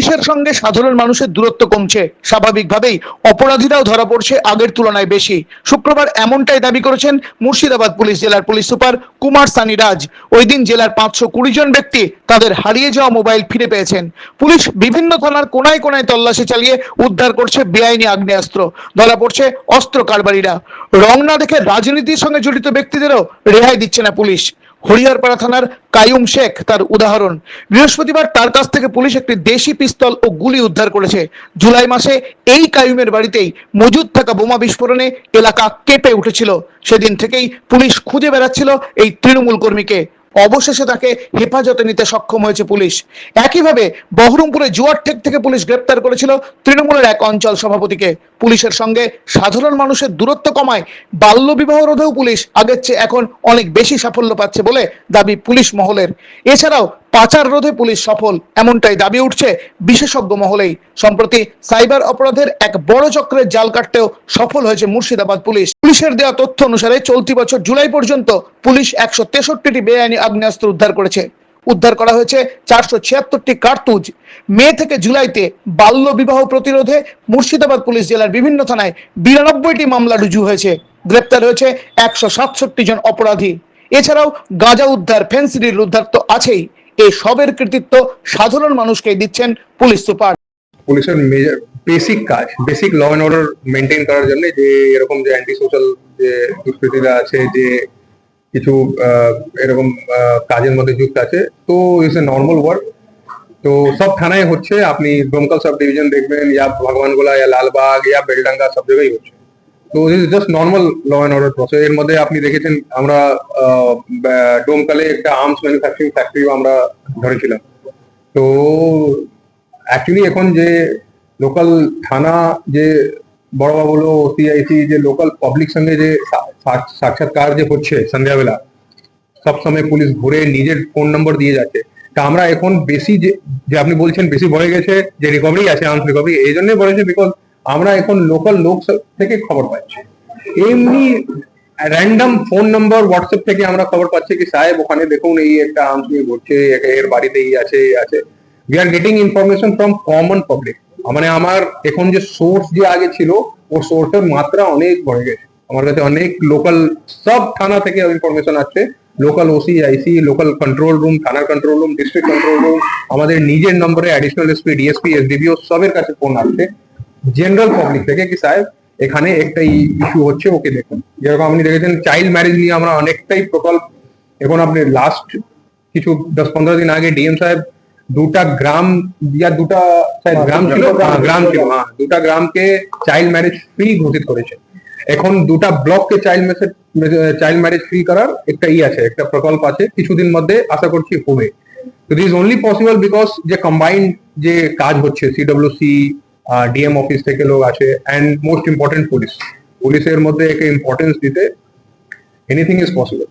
পুলিশের সঙ্গে সাধারণ মানুষের দূরত্ব কমছে। স্বাভাবিকভাবেই অপরাধীরাও ধরা পড়ছে আগের তুলনায় বেশি। শুক্রবার এমনটাই দাবি করেছেন মুর্শিদাবাদ পুলিশ জেলার পুলিশ সুপার কুমার সানি রাজ ওই দিন জেলার পাঁচশো কুড়ি জন ব্যক্তি তাদের হারিয়ে যাওয়া মোবাইল ফিরে পেয়েছেন। পুলিশ বিভিন্ন থানার কোনায় কোনায় তল্লাশি চালিয়ে উদ্ধার করছে বেআইনি আগ্নেয়াস্ত্র। ধরা পড়ছে অস্ত্র কারবারিরা। রং না দেখে রাজনীতির সঙ্গে জড়িত ব্যক্তিদেরও রেহাই দিচ্ছে না পুলিশ। হরিহরপাড়া থানার কায়ুম শেখ তার উদাহরণ। বৃহস্পতিবার তার কাছ থেকে পুলিশ একটি দেশি পিস্তল ও গুলি উদ্ধার করেছে। জুলাই মাসে এই কায়ুমের বাড়িতেই মজুদ থাকা বোমা বিস্ফোরণে এলাকা কেঁপে উঠেছিল। সেদিন থেকেই পুলিশ খুঁজে বেড়াচ্ছিল এই তৃণমূল কর্মীকে। অবশেষে তাকে হেফাজতে নিতে সক্ষম হয়েছে পুলিশ। একইভাবে বহরমপুরে জুয়ারঠেক থেকে পুলিশ গ্রেপ্তার করেছিল তৃণমূলের এক অঞ্চল সভাপতিকে। পুলিশের সঙ্গে সাধারণ মানুষের দূরত্ব কমায় বাল্য বিবাহ রোধেও পুলিশ আগের চেয়ে এখন অনেক বেশি সাফল্য পাচ্ছে বলে দাবি পুলিশ মহলের। এছাড়াও পাচার রোধে পুলিশ সফল, এমনটাই দাবি উঠছে বিশেষজ্ঞ মহলেই। সম্প্রতি সাইবার অপরাধের এক বড় চক্রের জাল কাটতেও সফল হয়েছে মুর্শিদাবাদ পুলিশ। পুলিশের দেওয়া তথ্য অনুসারে চলতি বছর জুলাই পর্যন্ত পুলিশ একশো তেষট্টিটি বেআইনি আগ্নেয়াস্ত্র উদ্ধার করেছে। উদ্ধার করা হয়েছে চারশো ছিয়াত্তরটি কার্তুজ। মে থেকে জুলাইতে বাল্য বিবাহ প্রতিরোধে মুর্শিদাবাদ পুলিশ জেলার বিভিন্ন থানায় বিরানব্বইটি মামলা রুজু হয়েছে। গ্রেপ্তার হয়েছে একশো সাতষট্টি জন অপরাধী। এছাড়াও গাঁজা উদ্ধার ফেন্সিডির উদ্ধার তো আছেই। এই সবের কৃতিত্ব সাধারণ মানুষকে দিচ্ছেন পুলিশ সুপার। পুলিশের বেসিক কাজ basic law and order maintain করার জন্য যে এরকম যে অ্যান্টি সোশ্যাল যে দুষ্কৃতীরা আছে, যে কিছু এরকম কাজের মধ্যে যুক্ত আছে, তো ইটস এ নর্মাল ওয়ার্ক তো সব থানায় হচ্ছে, আপনি ডোমকল সাব ডিভিশন দেখবেন, ইয়া ভগবানগোলা, ইয়া লালবাগ, ইয়া বেলডাঙ্গা, সব জায়গায় হচ্ছে। তো is just normal law and order process এর মধ্যে আপনি দেখেছেন, আমরা ডোমকালে একটা আর্মস ম্যানুফ্যাকচারিং ফ্যাক্টরিও আমরা ধরেছিলাম। তো অ্যাকচুয়ালি এখন যে লোকাল থানা, যে বড় বাবুলো সিআইসি যে লোকাল পাবলিক সঙ্গে যে সাক্ষাৎকার যে হচ্ছে সন্ধ্যাবেলা সবসময় পুলিশ ঘুরে নিজের ফোন নম্বর দিয়ে যাচ্ছে। তা আমরা এখন বেশি যে আপনি বলছেন, বেশি ভয় গেছে যে রিকভারি আছে আর্মস রিকভারি এই জন্যই বলেছে বিকজ আমরা এখন লোকাল লোক থেকে খবর পাচ্ছি। এমনি র্যান্ডম ফোন নম্বর হোয়াটসঅ্যাপ থেকে আমরা খবর পাচ্ছি কি, সাহেব, ওখানে দেখুন এই একটা আর্মস নিয়ে ঘুরছে এর বাড়িতে এই আছে এই আছে। We are getting information from common public মানে আমার এখন যে সোর্স যে আগে ছিল, ও সোর্সের মাত্রা অনেক বেড়ে গেছে। আমার কাছে অনেক লোকাল সব থানা থেকে ইনফরমেশন আছে local OC IC local control room থানার control room district control room আমাদের নিজের নম্বরে অ্যাডিশনাল এসপি ডিএসপি এসডিবিও সবের কাছে ফোন আসছে। জেনারেল পাবলিক থেকে কি সাহেব এখানে একটা ইস্যু হচ্ছে ওকে দেখুন। যেরকম আপনি দেখেছেন চাইল্ড ম্যারেজ নিয়ে আমরা অনেকটাই প্রকল্প এখন আপনি লাস্ট কিছু দশ পনেরো দিন আগে ডিএম সাহেব দুটা গ্রাম ইয়া দুটা শায়দ গ্রাম ছিল? হ্যাঁ, গ্রাম ছিল হ্যাঁ দুটা গ্রামকে চাইল্ড ম্যারেজ ফ্রি ঘোষিত করেছে। এখন দুটা ব্লককে child marriage child marriage free করার একটা ই আছে একটা প্রকল্প আছে কিছুদিন মধ্যে আশা করছি হবে। তো দিস অনলি পসিবল বিকজ যে কম্বাইন্ড যে কাজ হচ্ছে সিডব্লিউসি ডিএম অফিস থেকে লোক আছে অ্যান্ড মোস্ট ইম্পর্টেন্ট পুলিশ পুলিশের মধ্যে একে ইম্পর্টেন্স দিতে এনিথিং ইজ পসিবল